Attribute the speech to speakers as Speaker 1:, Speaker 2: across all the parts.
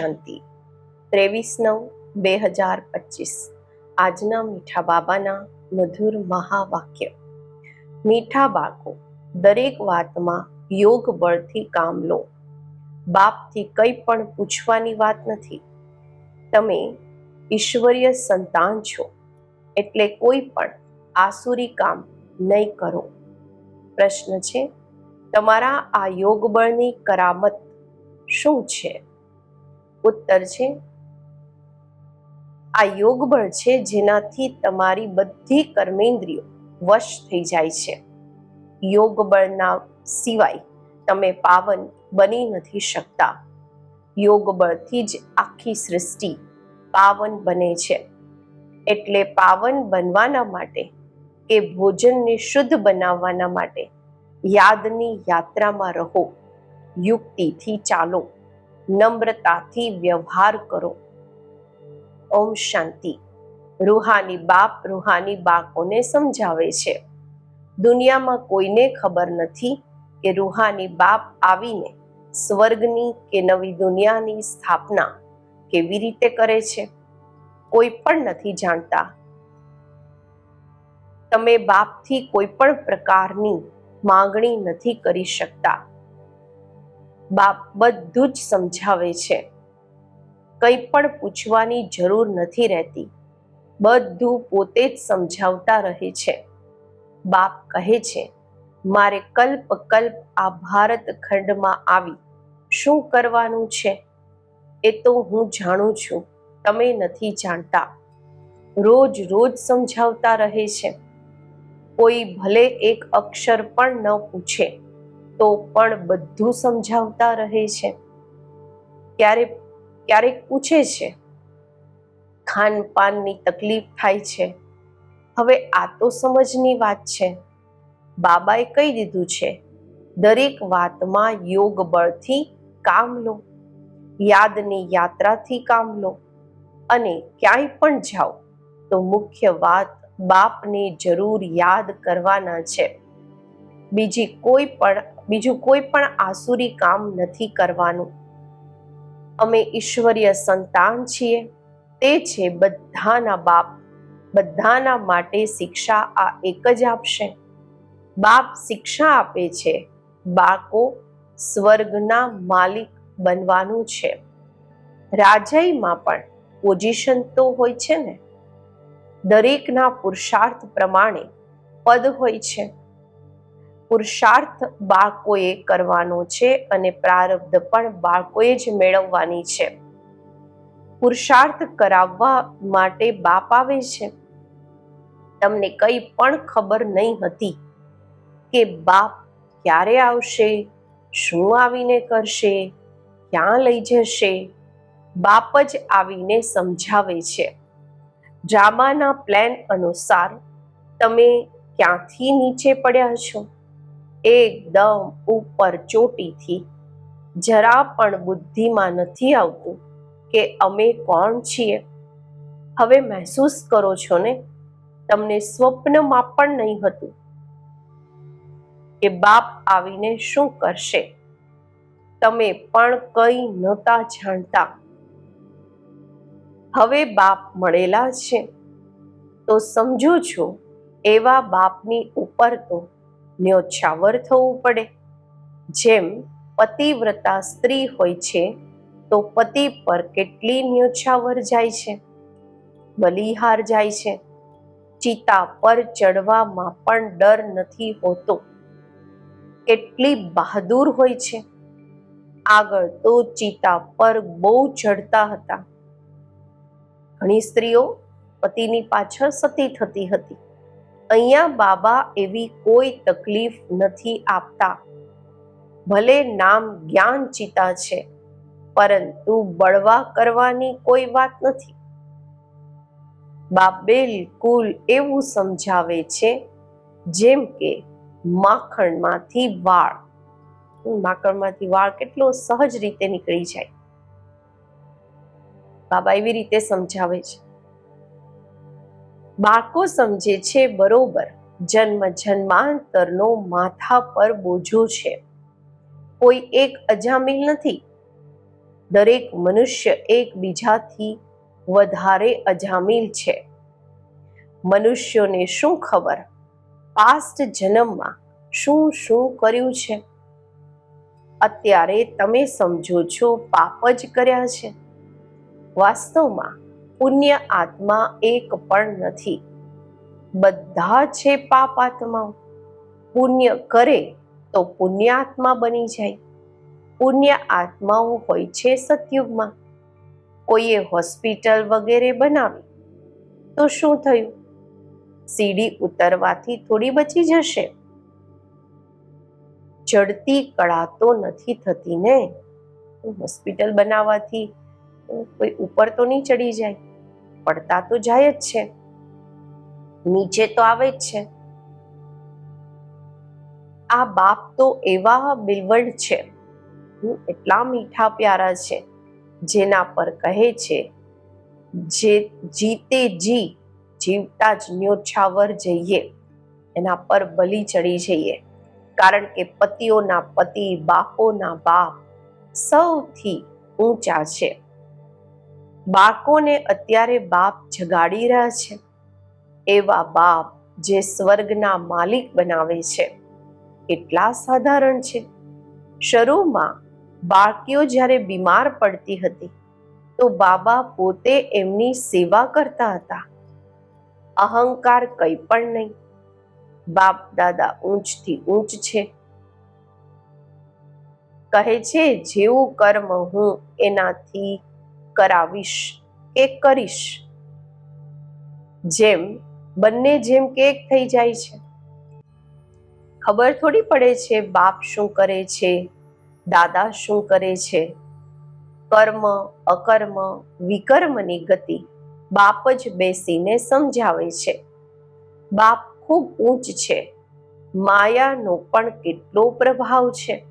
Speaker 1: શાંતિ. ત્રેવીસ નવ બે હજાર પચીસ. આજના મીઠા બાબાના મધુર મહાવાક્ય. મીઠા બાળકો, દરેક વાતમાં યોગ બળથી કામ લો. બાપથી કંઈ પણ પૂછવાની વાત નથી. તમે ઈશ્વરીય સંતાન છો, એટલે કોઈ પણ આસુરી કામ નહીં કરો. પ્રશ્ન છે, તમારા આ યોગ બળની કરામત શું છે? ઉત્તર છે. આ યોગ બળ છે જેનાથી તમારી બધી કર્મેન્દ્રિયો વશ થઈ જાય છે. યોગ બળના સિવાય તમે પાવન બની નથી શકતા. યોગ બળથી જ આખી સૃષ્ટિ પાવન બને છે. એટલે પાવન બનવાના માટે કે ભોજનને શુદ્ધ બનાવવાના માટે યાદની યાત્રામાં રહો. યુક્તિથી ચાલો. નમ્રતાથી વ્યવહાર કરો. ઓમ શાંતિ. રૂહાની બાપ રૂહાની બાકોને સમજાવે છે. દુનિયામાં કોઈને ખબર નથી કે રૂહાની બાપ આવીને સ્વર્ગની કે નવી દુનિયાની સ્થાપના કેવી રીતે કરે છે? કોઈ પણ નથી જાણતા. તમે બાપથી કોઈ પણ પ્રકારની માંગણી નથી કરી શકતા. બાપ બધું જ સમજાવે છે. કંઈ પણ પૂછવાની જરૂર નથી રહેતી. બધું પોતે જ સમજાવતા રહે છે. બાપ કહે છે, મારે કલ્પ કલ્પ આ ભારત ખંડમાં આવી. શું કરવાનું છે? એ તો હું જાણું છું. તમે નથી જાણતા. રોજ રોજ સમજાવતા રહે છે. કોઈ ભલે એક અક્ષર પણ ન પૂછે. તો પણ બધું સમજાવતા રહે છે. ક્યારે, ક્યારેક પૂછે છે, ખાનપાનની તકલીફ થાય છે. હવે આ તો સમજની વાત છે. બાબાએ કહી દીધું છે, દરેક વાતમાં યોગ બળથી કામ લો, યાદની યાત્રાથી કામ લો અને ક્યાંય પણ જાઓ તો મુખ્ય વાત બાપને જરૂર યાદ કરવાના છે. બીજી કોઈ પણ બીજું કોઈ પણ આસુરી કામ નથી કરવાનું. અમે ઈશ્વરીય સંતાન છીએ. તે છે બધાના બાપ. બધાના માટે શિક્ષા આ એક જ આપશે. બાપ શિક્ષા આપે છે. બાળકો સ્વર્ગના માલિક બનવાનું છે. રાજાઈમાં પણ પોઝિશન તો હોય છે ને? દરેકના પુરુષાર્થ પ્રમાણે પદ હોય છે. પુરુષાર્થ બાળકોએ કરવાનો છે અને પ્રારબ્ધ પણ બાળકોએ જ મેળવવાની છે. પુરુષાર્થ કરાવવા માટે બાપ આવે છે. તમને કંઈ પણ ખબર નહીં હતી કે બાપ ક્યારે આવશે, શું આવીને કરશે, ક્યાં લઈ જશે, બાપ જ આવીને સમજાવે છે. ડ્રામાના પ્લાન અનુસાર તમે ક્યાંથી નીચે પડ્યા છો? એકદમ ઉપર ચોટીથી જરા પણ બુદ્ધિમાં નથી આવતું કે અમે કોણ છીએ. હવે મહેસૂસ કરો છો ને, તમને સ્વપ્નમાં પણ નહીં હતું કે બાપ આવીને શું કરશે. તમે પણ કંઈ નહોતા જાણતા. હવે બાપ મળેલા છે. તો સમજો છો, એવા બાપની ઉપર તો ન્યોછાવર થવું પડે. જેમ પતિવ્રતા સ્ત્રી હોય છે, તો પતિ પર કેટલી ન્યોછાવર જાય છે? બલિહાર જાય છે. ચિતા પર ચડવામાં પણ ડર નથી હોતો. કેટલી બહાદુર હોય છે. આગળ તો ચિતા પર બહુ ચડતા હતા. ઘણી સ્ત્રીઓ પતિની પાછળ સતી થતી હતી. અહીંયા બાબા એવી કોઈ તકલીફ નથી આપતા. ભલે નામ જ્ઞાન ચિતા છે, પરંતુ બળવા કરવાની કોઈ વાત નથી. બા બિલકુલ એવું સમજાવે છે, જેમ કે માખણમાંથી વાળ. માખણમાંથી વાળ કેટલો સહજ રીતે નીકળી જાય. બાબા એવી રીતે સમજાવે છે. બાળકો સમજે છે બરોબર. જન્મ જન્માંતરનો માથા પર બોજો છે. કોઈ એક અજામિલ નથી. દરેક મનુષ્ય એકબીજાથી વધારે અજામિલ છે. મનુષ્યોને શું ખબર? પાસ્ટ જન્મમાં શું શું કર્યું છે? અત્યારે તમે સમજો છો પાપ જ કર્યા છે. વાસ્તવમાં પુણ્ય આત્મા એક પણ નથી. બધા છે પાપ આત્માઓ. પુણ્ય કરે તો પુણ્યાત્મા બની જાય. પુણ્ય આત્માઓ હોય છે સતયુગમાં. કોઈએ હોસ્પિટલ વગેરે બનાવી, તો શું થયું? સીડી ઉતરવાથી થોડી બચી જશે. ચડતી કળા તો નથી થતી ને? હોસ્પિટલ બનાવવાથી કોઈ ઉપર તો નહીં ચડી જાય. પડતા તો જાય જ છે. નીચે તો આવે જ છે. આ બાપ તો એવા બિલવડ છે. એટલા મીઠા પ્યારા છે, જેના પર કહે છે, જે જીતે જી, જીવતા જ ન્યોછાવર જઈએ, એના પર બલી ચડી જઈએ. કારણ કે પતિઓના પતિ બાપોના બાપ સૌથી ઊંચા છે. બાળકોને અત્યારે બાપ જગાડી રહ્યા છે. એવા બાપ જે સ્વર્ગના માલિક બનાવે છે. એટલા સાધારણ છે. શરૂમાં બાળકીઓ જ્યારે બીમાર પડતી હતી, તો બાબા પોતે એમની સેવા કરતા હતા. અહંકાર કંઈ પણ નહીં. બાપ દાદા ઊંચથી ઊંચ છે. કહે છે, જેવું કર્મ હું એનાથી કરાવીશ કે કરીશ. જેમ, બંને જેમ કે એક થઈ જાય છે. ખબર થોડી પડે છે બાપ શું કરે છે, દાદા શું કરે છે. કર્મ, અકર્મ, વિકર્મની ગતિ બાપ જ બેસીને સમજાવે છે. બાપ ખૂબ ઊંચ છે, માયાનો પણ કેટલો પ્રભાવ છે.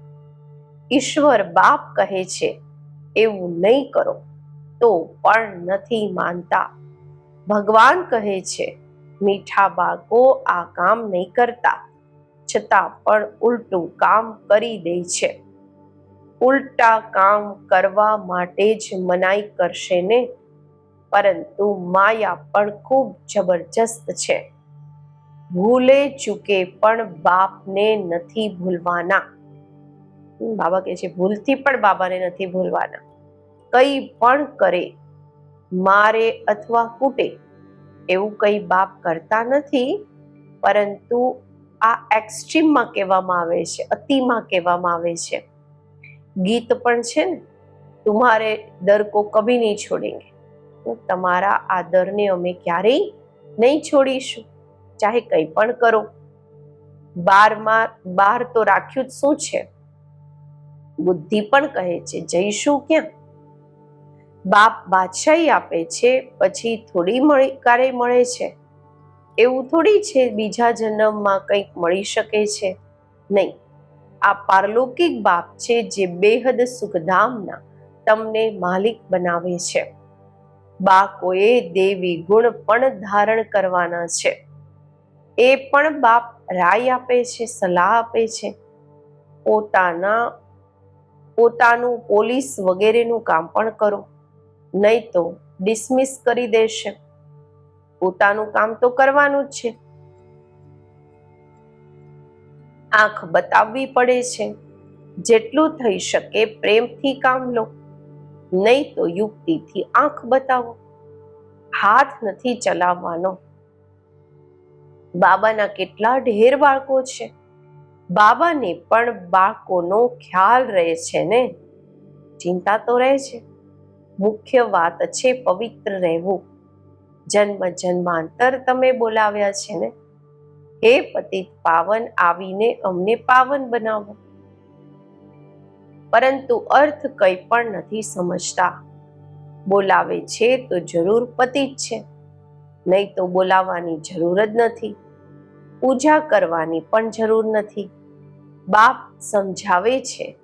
Speaker 1: ઈશ્વર બાપ કહે છે, એવું નહીં કરો. તો પણ નથી માનતા. ભગવાન કહે છે, મીઠા બાળકો આ કામ નહીં કરતા. છતાં પણ ઉલટું કામ કરી દે છે. ઉલટા કામ કરવા માટે જ મનાઈ કરશે ને? પરંતુ માયા પણ ખૂબ જબરજસ્ત છે. ભૂલે ચૂકે પણ બાપને નથી ભૂલવાના. બાબા કહે છે, ભૂલથી પણ બાબાને નથી ભૂલવાના. કંઈ પણ કરે, મારે અથવા કૂટે એવું કંઈ બાપ કરતા નથી, પરંતુ આ એક્સ્ટ્રીમમાં કહેવામાં આવે છે, અતિમાં કહેવામાં આવે છે. ગીત પણ છે ને તુમારે દર કો કભી નહીં છોડેંગે. તમારા આદરને અમે ક્યારેય નહીં છોડીશું, ચાહે કંઈ પણ કરો. બારમાં, બાર તો રાખ્યું જ શું છે? બુદ્ધિ પણ કહે છે, જઈશું ક્યાં? બાપ બાદશાહી આપે છે, પછી થોડી મળી કારે મળે છે? એવું થોડી છે, બીજા જન્મમાં કંઈક મળી શકે છે? નહીં. આ પારલૌકિક બાપ છે, જે બેહદ સુખધામના તમને માલિક બનાવે છે. બાકોએ દેવી ગુણ પણ ધારણ કરવાના છે. એ પણ બાપ રાય આપે છે, સલાહ આપે છે. પોતાના, પોતાનું પોલીસ વગેરેનું કામ પણ કરો. નહીં તો ડિસમિસ કરી દેશે. પોતાનું કામ તો કરવાનું જ છે. આંખ બતાવવી પડે છે. જેટલું થઈ શકે પ્રેમથી કામ લો. નહીં તો યુક્તિથી આંખ બતાવો. હાથ નથી ચલાવવાનો. બાબાના કેટલા ઢેર બાળકો છે. બાબાને પણ બાળકોનો ખ્યાલ રહે છે ને? ચિંતા તો રહે છે. મુખ્ય વાત છે પવિત્ર રહેવું. જન્મ જન્માંતર તમે બોલાવ્યા છે ને? હે પતિત પાવન, આવીને અમને પાવન બનાવો. પરંતુ અર્થ કંઈ પણ નથી સમજતા. બોલાવે છે તો જરૂર પતિ જ છે. નહીં તો બોલાવવાની જરૂર જ નથી. પૂજા કરવાની પણ જરૂર નથી. બાપ સમજાવે છે,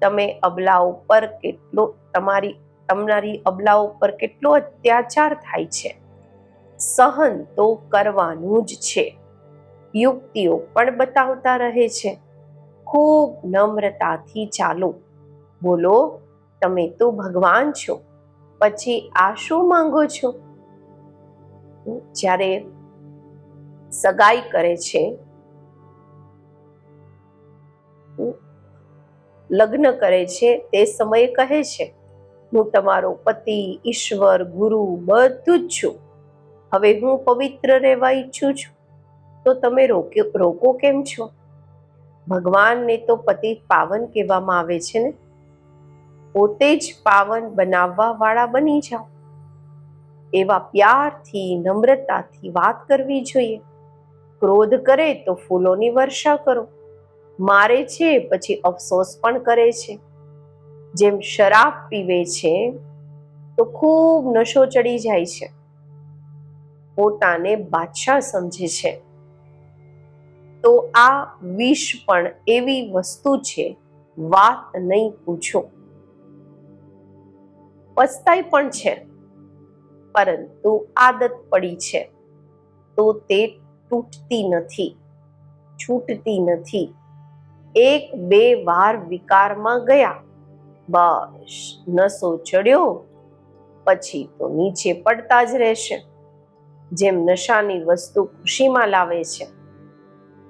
Speaker 1: તમે અબલા ઉપર કેટલો તમારી તમારી અબલાઓ પર કેટલો અત્યાચાર થાય છે. સહન તો કરવાનું જ છે. યુક્તિઓ પણ બતાવતા રહે છે. ખૂબ નમ્રતાથી ચાલો. બોલો, તમે તો ભગવાન છો. પછી આ શું માંગો છો? જ્યારે સગાઈ કરે છે, લગ્ન કરે છે, તે સમયે કહે છે હું તમારો પતિ, ઈશ્વર, ગુરુ બધું જ છું. હવે હું પવિત્ર રહેવા ઈચ્છું છું. તો તમે રોક્યો, રોકો કેમ છો? ભગવાનને તો પતિ પાવન કહેવામાં આવે છે ને? પોતે જ પાવન બનાવવા વાળા બની જાઓ. એવા પ્યારથી, નમ્રતાથી વાત કરવી જોઈએ. ક્રોધ કરે તો ફૂલોની વર્ષા કરો. મારે છે, પછી અફસોસ પણ કરે છે. જેમ શરાબ પીવે છે, તો ખૂબ નશો ચડી જાય છે. પોતાને બાદશાહ સમજે છે. તો આ વિષ પણ એવી વસ્તુ છે, વાત નહીં પૂછો. પસ્તાય પણ છે, પરંતુ આદત પડી છે. તો તે તૂટતી નથી, છૂટતી નથી. એક બે વાર વિકારમાં ગયા. બસ નસો ચડ્યો પછી તો નીચે પડતા જ રહેશે. જેમ નશાની વસ્તુ ખુશીમાં લાવે છે.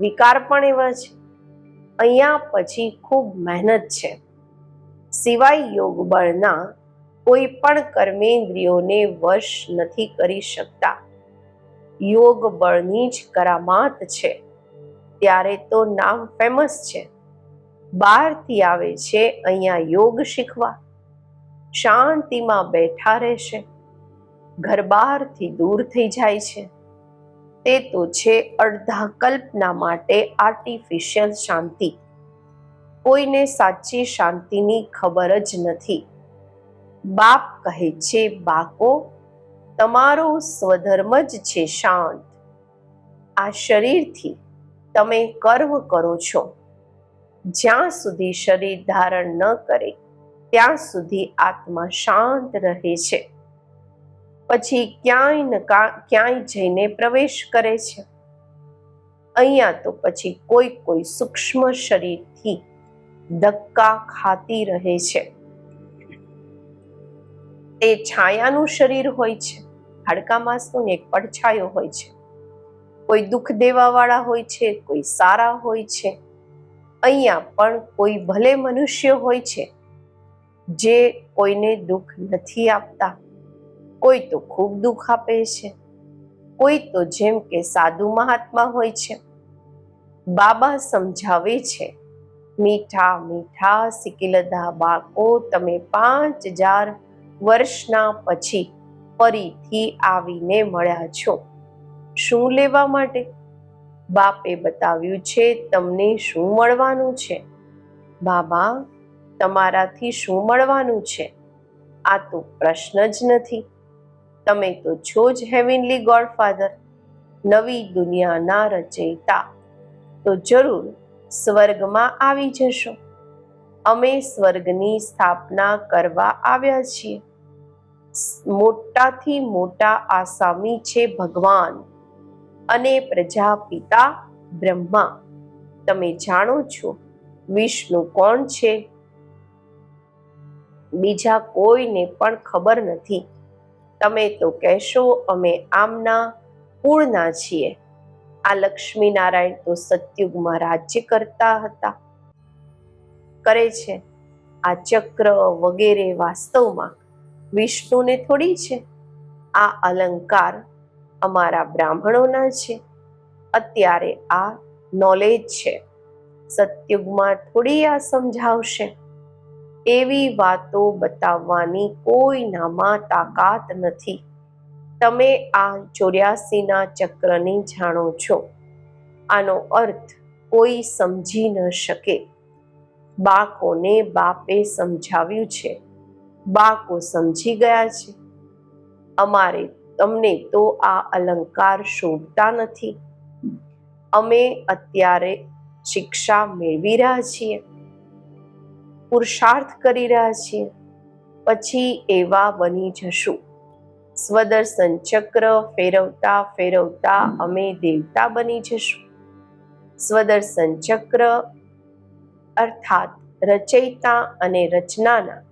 Speaker 1: વિકાર પણ એવા છે. અહીંયા પછી ખૂબ મહેનત છે. સિવાય યોગ બળના કોઈ પણ કર્મેન્દ્રિયોને વશ નથી કરી શકતા. યોગ બળની જ કરામાત છે. ત્યારે તો નામ ફેમસ છે. બહારથી આવે છે, અહીંયા યોગ શીખવા. શાંતિમાં બેઠા રહેશે. ઘર બહારથી દૂર થઈ જાય છે. તે તો છે અડધા કલ્પના માટે આર્ટિફિશિયલ શાંતિ. કોઈને સાચી શાંતિની ખબર જ નથી. બાપ કહે છે બાકો તમારો સ્વધર્મ જ છે શાંત. આ શરીરથી તમે કર્મ કરો છો. જ્યાં સુધી શરીર ધારણ ન કરે, ત્યાં સુધી આત્મા શાંત રહે છે. પછી ક્યાંય ક્યાંય જઈને પ્રવેશ કરે છે. અહીંયા તો પછી કોઈ કોઈ સૂક્ષ્મ શરીરથી ધક્કા ખાતી રહે છે. તે છાયાનું શરીર હોય છે, હાડકા માંસનું એક પડછાયો હોય છે. કોઈ દુઃખ દેવાવાળા હોય છે, કોઈ સારા હોય છે. અહીંયા પણ કોઈ ભલે મનુષ્ય હોય છે, જે કોઈને દુઃખ નથી આપતા. કોઈ તો ખૂબ દુઃખ આપે છે, કોઈ તો જેમ કે સાધુ મહાત્મા હોય છે. બાબા સમજાવે છે, મીઠા મીઠા સિકિલધા બાળકો, તમે પાંચ હજાર વર્ષના પછી ફરીથી આવીને મળ્યા છો. શું લેવા માટે? બાપે બતાવ્યું છે, તમને શું મળવાનું છે? બાબા, તમારાથી શું મળવાનું છે? આ તો પ્રશ્ન જ નથી. તમે તો છો જ હેવિનલી ગોડફાધર. નવી દુનિયાના રચયિતા તો જરૂર સ્વર્ગમાં આવી જશો. અમે સ્વર્ગની સ્થાપના કરવા આવ્યા છીએ. મોટાથી મોટા આસામી છે ભગવાન. અને પ્રજાપિતા બ્રહ્મા. તમે જાણો છો વિષ્ણુ કોણ છે? બીજા કોઈને પણ ખબર નથી. તમે તો કહેશો અમે આમના કુળના છીએ. આ લક્ષ્મીનારાયણ તો સતયુગમાં રાજ્ય કરતા હતા. કરે છે. આ ચક્ર વગેરે વાસ્તવમાં વિષ્ણુને થોડી છે. આ અલંકાર અમારા બ્રાહ્મણોના છે. અત્યારે આ નોલેજ છે. સત્યુગમાં થોડી આ સમજાવશે. એવી વાતો બતાવવાની કોઈનામાં તાકાત નથી. તમે આ ચોર્યાસીના ચક્રની જાણો છો. આનો અર્થ કોઈ સમજી ન શકે. બાકોને બાપે સમજાવ્યું છે. બાકો સમજી ગયા છે. અમારે તમને તો આ અલંકાર શોભતા નથી. અમે અત્યારે શિક્ષા મેળવી રહ્યા છીએ. પુરુષાર્થ કરી રહ્યા છીએ. પછી એવા બની જશું. સ્વદર્શન ચક્ર ફેરવતા ફેરવતા અમે દેવતા બની જશું. સ્વદર્શન ચક્ર અર્થાત રચયિતા અને રચનાના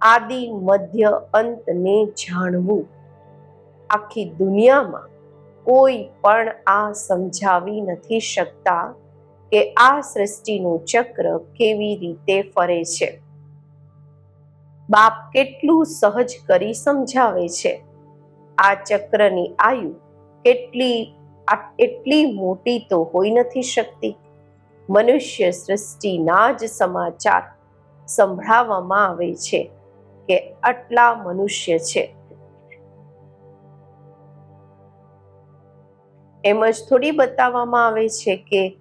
Speaker 1: આદિ મધ્ય અંતને જાણવું. આખી દુનિયામાં કોઈ પણ આ સમજાવી નથી શકતા કે આ સૃષ્ટિનું ચક્ર કેવી રીતે ફરે છે. બાપ કેટલું સહજ કરી સમજાવે છે. આ ચક્રની આયુ કેટલી એટલી મોટી તો હોઈ નથી શકતી. મનુષ્ય સૃષ્ટિના જ સમાચાર સંભળાવવામાં આવે છે કે આટલા મનુષ્ય છે. એમ જ થોડી બતાવવામાં આવે છે કે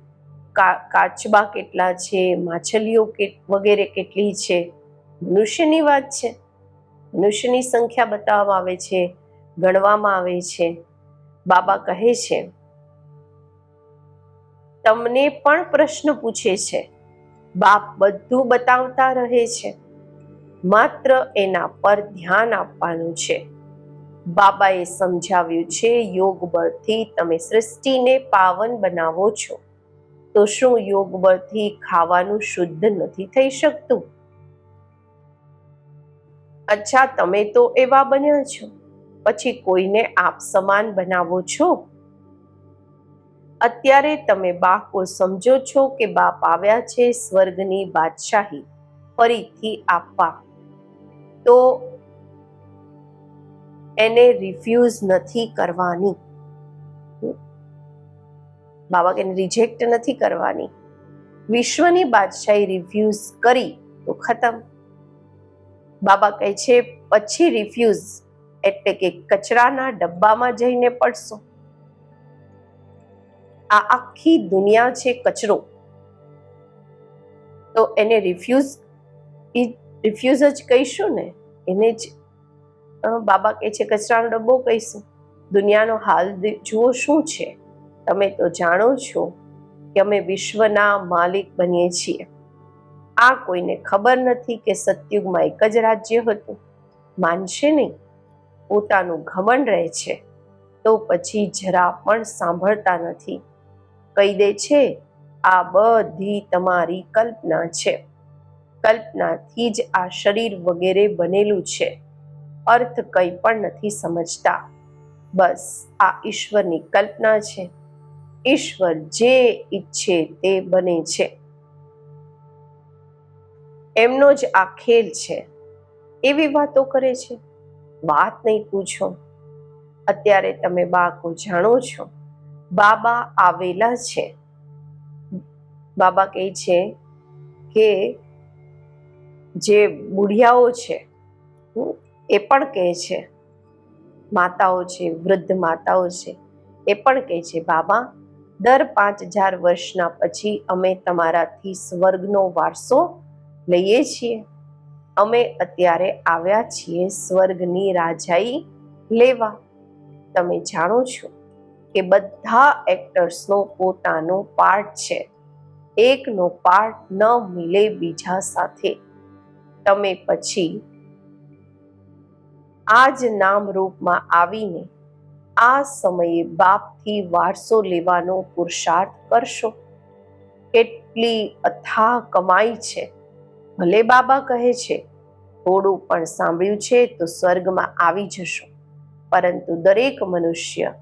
Speaker 1: કાચબા કેટલા છે, માછલીઓ વગેરે કેટલી છે. મનુષ્યની વાત છે. મનુષ્યની સંખ્યા બતાવવામાં આવે છે, ગણવામાં આવે છે. બાબા કહે છે, તમને પણ પ્રશ્ન પૂછે છે. બાપ બધું બતાવતા રહે છે. માત્ર એના પર ધ્યાન આપવાનું છે. બાબાએ સમજાવ્યું છે, યોગ બળથી તમે સૃષ્ટિને પાવન બનાવો છો. તો શું યોગ બળથી ખાવાનું શુદ્ધ નથી થઈ શકતું? અચ્છા, તમે તો એવા બન્યા છો. પછી કોઈને આપ સમાન બનાવો છો? અત્યારે તમે બાકો સમજો છો કે બાપ આવ્યા છે સ્વર્ગની બાદશાહી, ફરીથી આપવા. તો એને રિફ્યુઝ નથી કરવાની. બાબા કે રિજેક્ટ નથી કરવાની. વિશ્વની બાદશાહી રિફ્યુઝ કરી તો ખતમ. બાબા કહે છે, પછી રિફ્યુઝ એટલે કે કચરાના ડબ્બામાં જઈને પડશો. આ આખી દુનિયા છે કચરો. તો એને રિફ્યુઝ રિફ્યુઝ જ કહીશું ને, એને જ બાબા કહે છે, કચરાનો ડબ્બો કહીશું? દુનિયાનો હાલ જુઓ શું છે? તમે તો જાણો છો કે અમે વિશ્વના માલિક બનીએ છીએ. આ કોઈને ખબર નથી કે સતયુગમાં એક જ રાજ્ય હતું. માનશે નહીં? પોતાનું ઘમંડ રહે છે. તો પછી જરા પણ સાંભળતા નથી. કહી દે છે, આ બધી તમારી કલ્પના છે. કલ્પનાથી જ આ શરીર વગેરે બનેલું છે. અર્થ કંઈ પણ નથી સમજતા. બસ આ ઈશ્વરની કલ્પના છે. ઈશ્વર જે ઈચ્છે તે બને છે. એમનો જ આ ખેલ છે. એવી વાતો કરે છે. વાત નહીં પૂછો. અત્યારે તમે બાળકો જાણો છો. બાબા આવેલા છે. બાબા કહે છે કે જે બુઢિયાઓ છે એ પણ કહે છે. માતાઓ છે, વૃદ્ધ માતાઓ છે, એ પણ કહે છે, બાબા, દર પાંચ હજાર વર્ષના પછી અમે તમારાથી સ્વર્ગનો વારસો લઈએ છીએ. અમે અત્યારે આવ્યા છીએ સ્વર્ગની રાજાઈ લેવા. તમે જાણો છો કે બધા એક્ટર્સનો પોતાનો પાર્ટ છે. એકનો પાર્ટ ન મિલે બીજા સાથે. તમે પછી આ જ નામ રૂપમાં આવીને આ સમયે બાપથી વારસો લેવાનો પુરુષાર્થ કરશો. કેટલી અથાહ કમાઈ છે. ભલે બાબા કહે છે, થોડું પણ સાંભળ્યું છે તો સ્વર્ગમાં આવી જશો. પરંતુ દરેક મનુષ્ય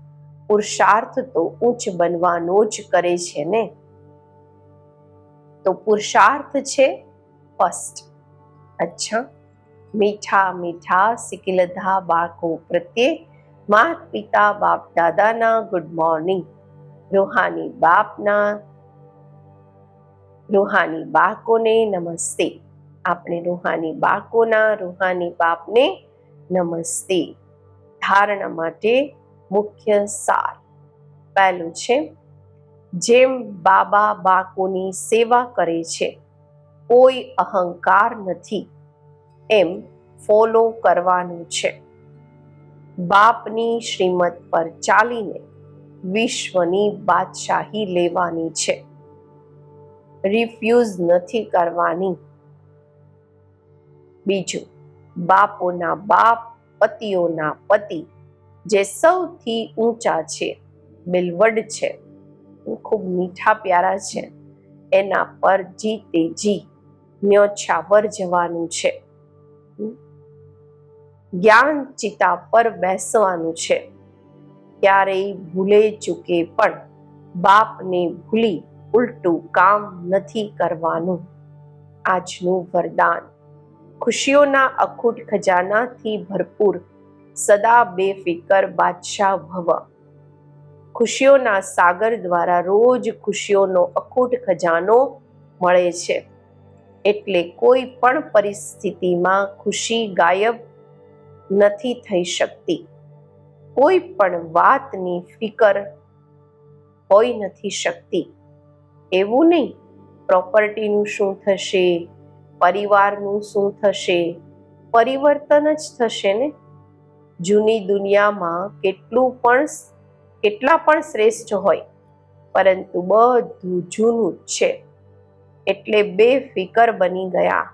Speaker 1: પુરુષાર્થ તો ઉચ્ચ બનવાનો જ કરે છે ને? તો પુરુષાર્થ છે ફર્સ્ટ અચ્છા. મીઠા મીઠા સિકિલધા બાળકો પ્રત્યે માત પિતા બાપ દાદાના ગુડ મોર્નિંગ રૂહાની બાપના રૂહાની બાળકોને નમસ્તે. આપણે રૂહાની બાળકોના રૂહાની બાપને નમસ્તે. ધારણા માટે મુખ્ય સાર. પહેલું છે, જેમ બાબા બાળકોની સેવા કરે છે, કોઈ અહંકાર નથી. એમ ફોલો કરવાનું છે. બાપની શ્રીમત પર ચાલીને વિશ્વની બાદશાહી લેવાની છે. રિફ્યુઝ નથી કરવાની. બીજું, બાપોના બાપ, પતિઓના પતિ જે સૌથી ઊંચા છે, બિલવડ છે, ખૂબ મીઠા પ્યારા છે, એના પર જીતે જી, ન્યોછાવર જવાનું છે. જ્ઞાન ચિતા પર બેસવાનું છે. ક્યારેય ભૂલે ચૂકે પણ બાપને ભૂલી ઉલટું કામ નથી કરવાનું. આજનું વરદાન. ખુશીઓના અખૂટ ખજાનાથી ભરપૂર સદા બેફિકર બાદશાહ ભવ. ખુશીઓના સાગર દ્વારા રોજ ખુશીઓનો અખૂટ ખજાનો મળે છે. એટલે કોઈ પણ પરિસ્થિતિમાં ખુશી ગાયબ નથી થઈ શકતી. કોઈ પણ વાતની ફિકર હોઈ નથી શકતી. એવું નહીં, પ્રોપર્ટીનું શું થશે, પરિવારનું શું થશે, પરિવર્તન જ થશે ને? જૂની દુનિયામાં કેટલું પણ કેટલા પણ શ્રેષ્ઠ હોય, પરંતુ બધું જૂનું જ છે. એટલે બે ફિકર બની ગયા.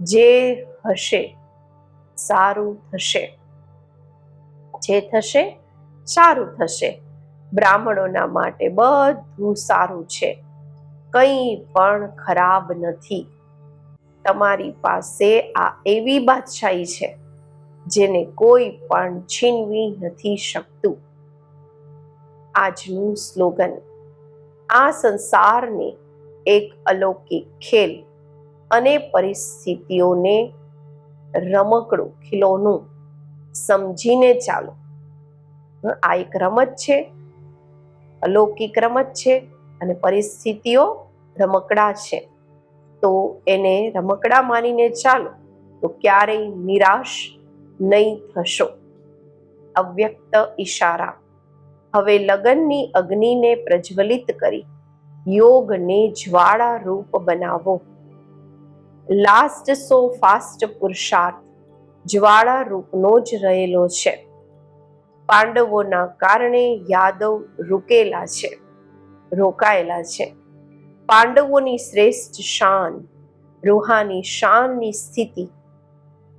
Speaker 1: જે હશે, સારું થશે. જે થશે, સારું થશે. બ્રાહ્મણોના માટે બધું સારું છે. કંઈ પણ ખરાબ નથી. તમારી પાસે આ એવી બાદશાહી છે, જેને કોઈ પણ છીનવી નથી શકતું. આજનું સ્લોગન. આ સંસારને એક અલૌકિક ખેલ અને પરિસ્થિતિઓને રમકડું ખીલોનું સમજીને ચાલો. આ એક રમત છે, અલૌકિક રમત છે અને પરિસ્થિતિઓ રમકડા છે. તો એને રમકડા માનીને ચાલો. તો ક્યારેય નિરાશ નહીં થશો. અવ્યક્ત ઈશારા. હવે લગનની અગ્નિને પ્રજ્વલિત કરી. યોગને જ્વાળા રૂપ બનાવો. લાસ્ટ સો ફાસ્ટ પુરુષાર્થ, જ્વાળા રૂપનો જ રહેલો છે. પાંડવોના કારણે યાદવ રૂકેલા છે, રોકાયેલા છે. પાંડવોની શ્રેષ્ઠ શાન, રૂહાની શાનની સ્થિતિ,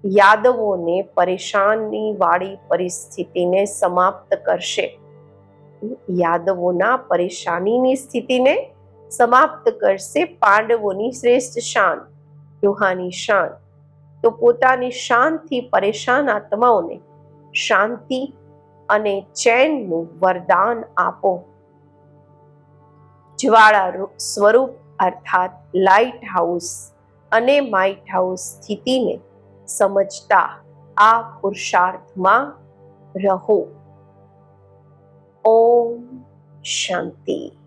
Speaker 1: યાદવોને પરેશાનની વાળી પરિસ્થિતિને સમાપ્ત કરશે. યાદવોના પરેશાનીની સ્થિતિને સમાપ્ત કરશે પાંડવોની શ્રેષ્ઠ શાન રૂહાની શાન. તો પોતાની શાનથી પરેશાન આત્માઓને શાંતિ અને ચેનનું વરદાન આપો. જ્વાળા સ્વરૂપ અર્થાત લાઇટ હાઉસ અને માઇટ હાઉસ સ્થિતિને સમજતા આ પુરુષાર્થમાં રહો. ઓમ શાંતિ.